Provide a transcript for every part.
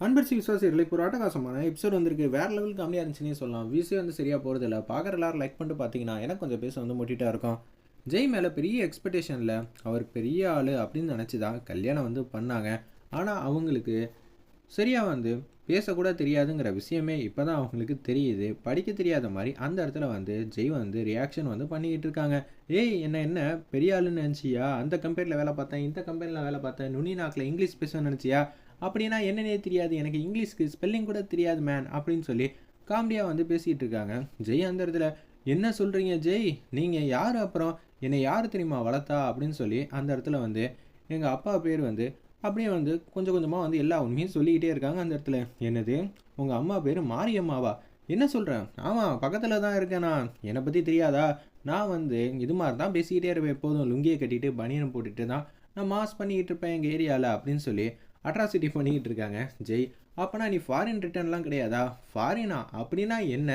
அன்பரிசி விசுவாசிகளை இப்போ அட்டகாசமான எபிசோட் வந்திருக்கு. வேற லெவல் கம்மியாக இருந்துச்சுன்னே சொல்லலாம். விசி வந்து சரியாக போகிறது இல்லை பார்க்குற எல்லாரும் லைக் பண்ணிட்டு பார்த்தீங்கன்னா எனக்கு கொஞ்சம் பேச வந்து முட்டிட்டா இருக்கும். ஜெய் மேலே பெரிய எக்ஸ்பெக்டேஷனில் அவர் பெரிய ஆள் அப்படின்னு நினச்சி தான் கல்யாணம் வந்து பண்ணாங்க. ஆனால் அவங்களுக்கு சரியாக வந்து பேசக்கூட தெரியாதுங்கிற விஷயமே இப்போ தான் அவங்களுக்கு தெரியுது. படிக்க தெரியாத மாதிரி அந்த இடத்துல வந்து ஜெய் வந்து ரியாக்ஷன் வந்து பண்ணிக்கிட்டு இருக்காங்க. ஏய் என்ன என்ன? பெரிய ஆளுன்னு நினச்சியா? அந்த கம்பெனியில் வேலை பார்த்தேன் இந்த கம்பெனியில் வேலை பார்த்தேன். நுனி நாக்கில் இங்கிலீஷ் பேச நினச்சியா? அப்படின்னா என்னன்னே தெரியாது. எனக்கு இங்கிலீஷ்க்கு ஸ்பெல்லிங் கூட தெரியாது மேன் அப்படின்னு சொல்லி காமெடியாக வந்து பேசிகிட்டு இருக்காங்க. ஜெய் அந்த இடத்துல என்ன சொல்கிறீங்க ஜெய்? நீங்கள் யார் அப்புறம்? என்னை யார் தெரியுமா வளர்த்தா? அப்படின்னு சொல்லி அந்த இடத்துல வந்து எங்கள் அப்பா பேர் வந்து அப்படியே வந்து கொஞ்சம் கொஞ்சமாக வந்து எல்லா உண்மையும் சொல்லிக்கிட்டே இருக்காங்க அந்த இடத்துல. என்னது? உங்கள் அம்மா பேர் மாரியம்மாவா? என்ன சொல்கிறேன் ஆமாம் பக்கத்தில் தான் இருக்கேன் நான். என்னை பற்றி தெரியாதா? நான் வந்து இது மாதிரி தான் பேசிக்கிட்டே இருப்பேன். எப்போதும் லுங்கியை கட்டிட்டு பனியனை போட்டுட்டு தான் நான் மாஸ் பண்ணிக்கிட்டு இருப்பேன் எங்கள் ஏரியாவில் அப்படின்னு சொல்லி அட்ராசிட்டி பண்ணிக்கிட்டு இருக்காங்க. ஜெய் அப்போனா நீ ஃபாரின் ரிட்டர்ன்லாம் கிடையாதா? ஃபாரினா அப்படின்னா என்ன?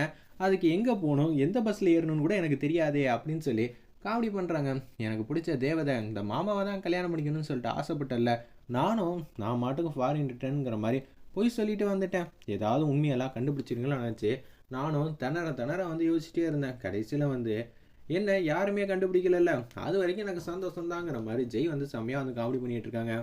அதுக்கு எங்கே போகணும்? எந்த பஸ்ஸில் ஏறணும்னு கூட எனக்கு தெரியாதே அப்படின்னு சொல்லி காமெடி பண்ணுறாங்க எனக்கு பிடிச்ச தேவதை இந்த மாமாவை தான் கல்யாணம் பண்ணிக்கணும்னு சொல்லிட்டு ஆசைப்பட்டல நானும் நான் மாட்டுக்கும் ஃபாரின் ரிட்டர்னுங்கிற மாதிரி போய் சொல்லிட்டு வந்துட்டேன். ஏதாவது உண்மையெல்லாம் கண்டுபிடிச்சிருங்களா நினச்சி நானும் திணற திணற வந்து யோசிச்சிட்டே இருந்தேன். கடைசியில் வந்து என்ன? யாருமே கண்டுபிடிக்கலல்ல? அது வரைக்கும் எனக்கு சந்தோஷம் தாங்கிற மாதிரி ஜெய் வந்து செம்மையாக வந்து காமெடி பண்ணிகிட்டு இருக்காங்க.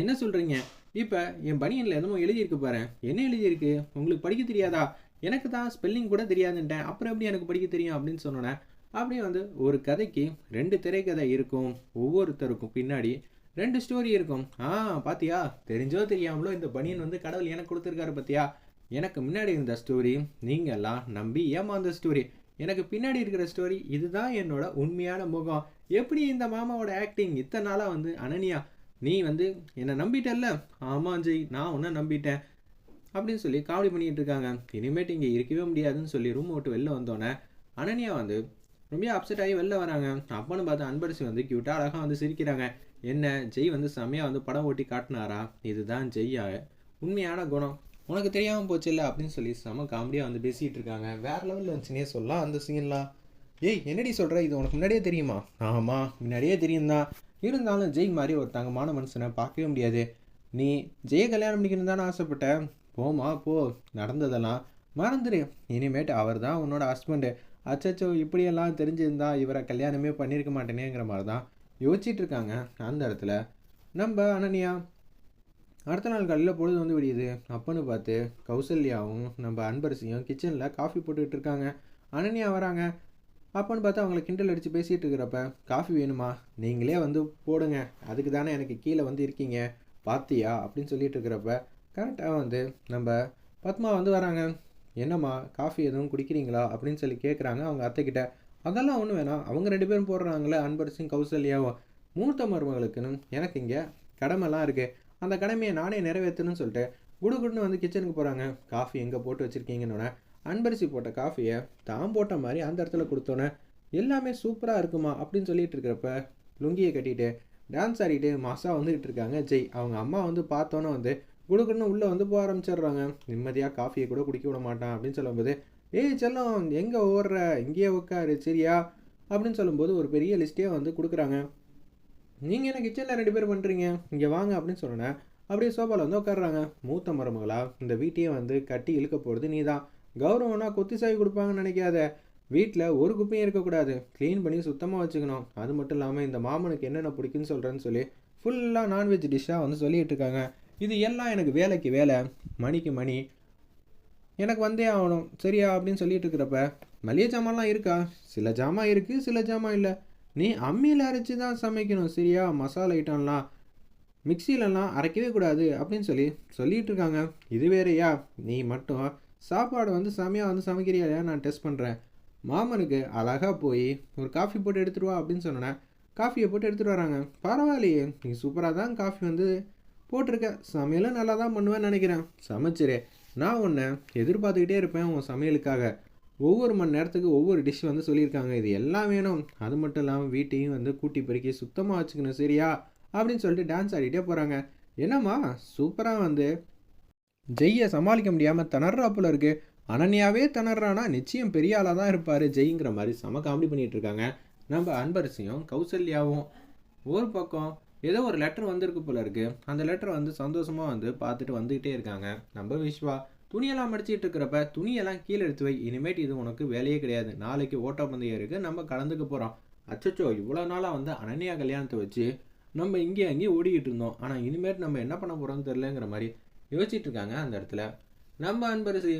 என்ன சொல்கிறீங்க இப்போ என் பனியனில் என்னமோ எழுதியிருக்கு பாரு. என்ன எழுதியிருக்கு? உங்களுக்கு படிக்க தெரியாதா? எனக்கு தான் ஸ்பெல்லிங் கூட தெரியாதுன்ட்டேன். அப்புறம் எப்படி எனக்கு படிக்க தெரியும் அப்படின்னு சொன்னோன்னே அப்படியே வந்து ஒரு கதைக்கு ரெண்டு திரைக்கதை இருக்கும். ஒவ்வொருத்தருக்கும் பின்னாடி ரெண்டு ஸ்டோரி இருக்கும். ஆ பாத்தியா? தெரிஞ்சோ தெரியாமலோ இந்த பனியன் வந்து கடவுள் எனக்கு கொடுத்துருக்காரு பாத்தியா? எனக்கு முன்னாடி இருந்த ஸ்டோரி நீங்கள்லாம் நம்பி ஏமாந்த ஸ்டோரி எனக்கு பின்னாடி இருக்கிற ஸ்டோரி இதுதான் என்னோட உண்மையான முகம். எப்படி இந்த மாமாவோட ஆக்டிங் இத்தனை நாளாக வந்து அனன்யா நீ வந்து என்னை நம்பிட்டல்ல? ஆமாம் ஜெய் நான் உன்னை நம்பிட்டேன். அப்படின்னு சொல்லி காமெடி பண்ணிட்டு இருக்காங்க. இனிமேட்டு இங்கே இருக்கவே முடியாதுன்னு சொல்லி ரூம் விட்டு வெளில வந்தோடனே அனன்யா வந்து ரொம்ப அப்செட் ஆகி வெளில வராங்க. அப்பன்னு பார்த்து அன்பரசி வந்து க்யூட்டாக அழகாக வந்து சிரிக்கிறாங்க. என்ன ஜெய் வந்து செம்மையாக வந்து படம் ஓட்டி காட்டினாரா? இதுதான் ஜெய்யா. உண்மையான குணம். உனக்கு தெரியாமல் போச்சுல்ல? அப்படின்னு சொல்லி செம காமெடியாக வந்து பேசிகிட்டு இருக்காங்க. வேறு லெவலில் இருந்துச்சுனே சொல்லலாம் அந்த சீன்லாம் ஏய் என்னடி சொல்கிற இது உனக்கு முன்னாடியே தெரியுமா? ஆமாம் முன்னாடியே தெரியும் தான் இருந்தாலும் ஜெய் மாதிரி ஒரு தங்கமான மனுஷனை பார்க்கவே முடியாது. நீ ஜெய கல்யாணம் பண்ணிக்கணும் தானே ஆசைப்பட்ட? போமா போ. நடந்ததெல்லாம் மறந்துடு இனிமேட்டு அவர் தான் உன்னோட ஹஸ்பண்டு அச்சச்சோ இப்படியெல்லாம் தெரிஞ்சிருந்தா இவரை கல்யாணமே பண்ணியிருக்க மாட்டேனேங்கிற மாதிரி தான் யோசிச்சுட்டு இருக்காங்க. அந்த இடத்துல நம்ம அனன்யா அடுத்த நாள் காலையில் பொழுது வந்து விடியுது. அப்பன்னு பார்த்து கௌசல்யாவும் நம்ம அன்பரசியும் கிச்சனில் காஃபி போட்டுக்கிட்டு இருக்காங்க. அனன்யா வராங்க. அப்போன்னு பார்த்து அவங்கள கிண்டல் அடித்து பேசிகிட்டு இருக்கிறப்ப காஃபி வேணுமா? நீங்களே வந்து போடுங்க. அதுக்கு தானே எனக்கு கீழே வந்து இருக்கீங்க. பாத்தியா? அப்படின்னு சொல்லிட்டு இருக்கிறப்ப கரெக்டாக வந்து நம்ம பத்மா வந்து வராங்க. என்னம்மா காஃபி எதுவும் குடிக்கிறீங்களா? அப்படின்னு சொல்லி கேட்குறாங்க அவங்க அத்தைக்கிட்ட அதெல்லாம் ஒன்றும் வேணாம். அவங்க ரெண்டு பேரும் போடுறாங்களே அன்பரசும் கௌசல்யாவும். மூத்த மருமகளுக்குன்னு எனக்கு இங்கே கடமைலாம் இருக்குது அந்த கடமையை நானே நிறைவேற்றணும்னு சொல்லிட்டு குடுகுடுன்னு வந்து கிச்சனுக்கு போகிறாங்க காஃபி எங்கே போட்டு வச்சுருக்கீங்கன்னு அன்பரிசி போட்ட காஃபியை தான் போட்ட மாதிரி அந்த இடத்துல கொடுத்தோன்னே எல்லாமே சூப்பராக இருக்குமா? அப்படின்னு சொல்லிட்டு இருக்கிறப்ப லுங்கியை கட்டிட்டு டான்ஸ் ஆடிட்டு மாசாக வந்துக்கிட்டு இருக்காங்க. ஜெய் அவங்க அம்மா வந்து பார்த்தோன்னே வந்து குடுக்குன்னு உள்ளே வந்து போக ஆரம்பிச்சிடுறாங்க. நிம்மதியாக காஃபியை கூட குடிக்க விட மாட்டான் அப்படின்னு சொல்லும்போது ஏய் செல்லம் எங்கே ஓடுற? இங்கேயே உட்காரு சரியா? அப்படின்னு சொல்லும்போது ஒரு பெரிய லிஸ்ட்டே வந்து கொடுக்குறாங்க. நீங்கள் என்ன கிச்சனில் ரெண்டு பேர் பண்ணுறீங்க இங்கே வாங்க அப்படின்னு சொன்னேன் அப்படியே சோஃபாவில் வந்து உட்காடுறாங்க மூத்த மருமகளாக இந்த வீட்டையே வந்து கட்டி இழுக்க போகிறது நீ தான் கௌரவம்னா கொத்திசாவி கொடுப்பாங்கன்னு நினைக்காத. வீட்டில் ஒரு குப்பையும் இருக்கக்கூடாது. க்ளீன் பண்ணி சுத்தமாக வச்சுக்கணும். அது மட்டும் இல்லாமல் இந்த மாமனுக்கு என்னென்ன பிடிக்குன்னு சொல்கிறேன்னு சொல்லி ஃபுல்லாக நான்வெஜ் டிஷ்ஷாக வந்து சொல்லிகிட்டு இருக்காங்க. இது எல்லாம் எனக்கு வேலைக்கு வேலை. மணிக்கு மணி. எனக்கு வந்தே ஆகணும். சரியா அப்படின்னு சொல்லிட்டு இருக்கிறப்ப மளிகை ஜாமான்லாம் இருக்கா? சில ஜாமான் இருக்குது சில ஜாமான் இல்லை. நீ அம்மியில் அரைச்சி தான் சமைக்கணும். சரியா? மசாலா ஐட்டம்லாம் மிக்சிலலாம் அரைக்கவே கூடாது அப்படின்னு சொல்லி சொல்லிகிட்டு இருக்காங்க. இது வேறையா? நீ மட்டும் சாப்பாடு வந்து செமையாக வந்து சமைக்கிறியா நான் டெஸ்ட் பண்ணுறேன் மாமனுக்கு அழகாக போய் ஒரு காஃபி போட்டு எடுத்துகிட்டு வா அப்படின்னு சொன்னேன் காஃபியை போட்டு எடுத்துகிட்டு வராங்க. பரவாயில்லையே நீ சூப்பராக தான் காஃபி வந்து போட்டிருக்க. சமையலும் நல்லா தான் பண்ணுவேன்னு நினைக்கிறேன். சமைச்சிரு. நான் உன்னை எதிர்பார்த்துக்கிட்டே இருப்பேன் உன் சமையலுக்காக. ஒவ்வொரு மணி நேரத்துக்கு ஒவ்வொரு டிஷ் வந்து சொல்லியிருக்காங்க. இது எல்லாம் வேணும். அது மட்டும் இல்லாமல் வீட்டையும் வந்து கூட்டி பெருக்கி சுத்தமாக வச்சுக்கணும் சரியா? அப்படின்னு சொல்லிட்டு டான்ஸ் ஆடிட்டே போகிறாங்க என்னம்மா சூப்பராக வந்து ஜெய்யை சமாளிக்க முடியாமல் திணறாப்புல இருக்கு. அனன்யாவே திணறானா நிச்சயம் பெரிய ஆளாக தான் இருப்பார் ஜெய்ங்கிற மாதிரி செம காமெடி பண்ணிகிட்டு இருக்காங்க. நம்ம அன்பரசியும் கௌசல்யாவும் ஒரு பக்கம் ஏதோ ஒரு லெட்டர் வந்திருக்கு போல இருக்கு. அந்த லெட்டர் வந்து சந்தோஷமாக வந்து பார்த்துட்டு வந்துக்கிட்டே இருக்காங்க. நம்ம விஸ்வா துணியெல்லாம் மடிச்சிட்டு இருக்கிறப்ப துணியெல்லாம் கீழே எடுத்து வை. இனிமேட்டு இது உனக்கு வேலையே கிடையாது. நாளைக்கு ஓட்டப்பந்தயம் இருக்குது நம்ம கலந்துக்க போகிறோம் அச்சச்சோ இவ்வளோ நாளாக வந்து அனன்யா கல்யாணத்தை வச்சு நம்ம இங்கே அங்கேயும் ஓடிக்கிட்டு இருந்தோம். ஆனால் இனிமேட்டு நம்ம என்ன பண்ண போகிறோம்னு தெரிலங்கிற மாதிரி யோசிச்சுட்டு இருக்காங்க அந்த இடத்துல. நம்ம அன்பரசி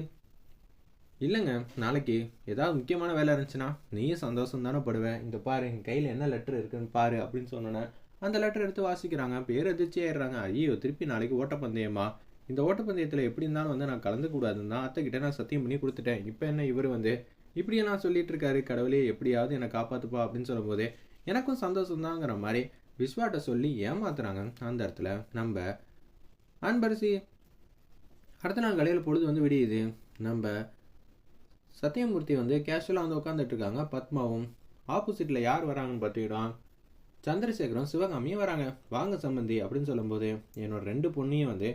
இல்லைங்க நாளைக்கு ஏதாவது முக்கியமான வேலை இருந்துச்சுன்னா நீயும் சந்தோஷம் தானே படுவேன் இந்த பாரு என் கையில் என்ன லெட்டர் இருக்குன்னு பாரு அப்படின்னு சொன்னோன்னே அந்த லெட்டர் எடுத்து வாசிக்கிறாங்க. பேர் எதிர்ச்சி ஆயிடுறாங்க. ஐயோ திருப்பி நாளைக்கு ஓட்டப்பந்தயமா? இந்த ஓட்டப்பந்தயத்தில் எப்படி இருந்தாலும் வந்து நான் கலந்துக்கூடாதுன்னு தான் அத்தைக்கிட்ட நான் சத்தியம் பண்ணி கொடுத்துட்டேன். இப்போ என்ன இவர் வந்து? இப்படியே நான் சொல்லிட்டு இருக்காரு கடவுளே எப்படியாவது என்னை காப்பாற்றுப்பா அப்படின்னு சொல்லும்போது எனக்கும் சந்தோஷம்தாங்கிற மாதிரி விஸ்வாட்ட சொல்லி ஏமாத்துறாங்க அந்த இடத்துல. நம்ம அன்பரசி அடுத்த நாள் கலையில் பொழுது வந்து விடியுது. நம்ம சத்தியமூர்த்தி வந்து கேஷுவலாக வந்து உட்காந்துட்டு இருக்காங்க பத்மாவும் ஆப்போசிட்டில் யார் வராங்கன்னு பார்த்துக்கிட்டோம். சந்திரசேகரும் சிவகாமியும் வராங்க. வாங்க சம்பந்தி அப்படின்னு சொல்லும்போது என்னோட ரெண்டு பொண்ணையும் வந்து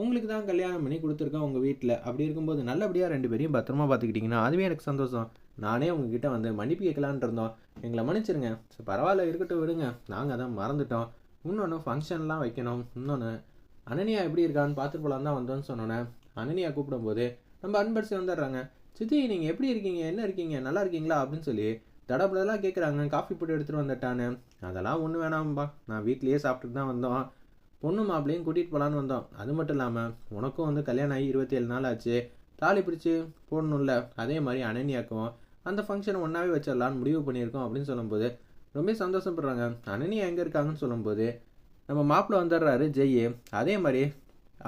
உங்களுக்கு தான் கல்யாணம் பண்ணி கொடுத்துருக்கேன் உங்கள் வீட்டில் அப்படி இருக்கும்போது நல்லபடியாக ரெண்டு பேரையும் பத்திரமா பார்த்துக்கிட்டிங்கன்னா அதுவே எனக்கு சந்தோஷம். நானே உங்ககிட்ட வந்து மன்னிப்பு கேட்கலான் இருந்தோம். எங்களை மன்னிச்சிருங்க. பரவாயில்ல இருக்கட்டும் விடுங்க. நாங்கள் அதை மறந்துட்டோம். இன்னொன்று ஃபங்க்ஷன்லாம் வைக்கணும். இன்னொன்று அனனியா எப்படி இருக்கான்னு பார்த்துட்டு போலாம் தான் வந்தோன்னு சொன்னோன்னே அனனியா கூப்பிடும்போது நம்ம அன்பரசி வந்துடுறாங்க. சித்தி நீங்கள் எப்படி இருக்கீங்க? என்ன இருக்கீங்க? நல்லா இருக்கீங்களா? அப்படின்னு சொல்லி தடப்புலலாம் கேட்குறாங்க காஃபி போட்டு எடுத்துகிட்டு வந்துட்டான்னு. அதெல்லாம் ஒன்றும் வேணாம்பா. நான் வீட்லேயே சாப்பிட்டுட்டு தான் வந்தோம். பொண்ணு மாப்பிளையும் கூட்டிகிட்டு போகலான்னு வந்தோம். அது மட்டும் இல்லாமல் உனக்கும் வந்து கல்யாணம் ஆகி இருபத்தேழு நாள் ஆச்சு. தாலி பிடிச்சி போடணும்ல. அதே மாதிரி அனன்யாக்கும் அந்த ஃபங்க்ஷனை ஒன்றாவே வச்சிடலான்னு முடிவு பண்ணியிருக்கோம். அப்படின்னு சொல்லும்போது ரொம்ப சந்தோஷப்படுறாங்க. அனனியா எங்கே இருக்காங்கன்னு சொல்லும்போது நம்ம மாப்பிள்ளை வந்துடுறாரு ஜெய் அதே மாதிரி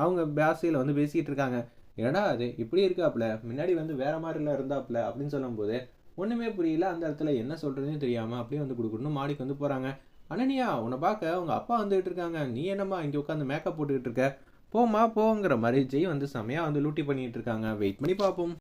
அவங்க பாஷையில் வந்து பேசிக்கிட்டு இருக்காங்க. ஏடா அது இப்படி இருக்காப்புல. முன்னாடி வந்து வேற மாதிரிலாம் இருந்தாப்புல அப்படின்னு சொல்லும்போது ஒன்றுமே புரியல. அந்த இடத்துல என்ன சொல்கிறதுன்னு தெரியாமல் அப்படியே வந்து கொடுக்கணும் மாடிக்கு வந்து போகிறாங்க அனனியா உன்னை பார்க்க உங்கள் அப்பா வந்துகிட்டு இருக்காங்க. நீ என்னம்மா இங்கே உட்காந்து மேக்கப் போட்டுக்கிட்டு இருக்க? போம்மா போங்கிற மாதிரி ஜெய் வந்து செமையாக வந்து லூட்டி பண்ணிகிட்டு இருக்காங்க. வெயிட் பண்ணி பார்ப்போம்.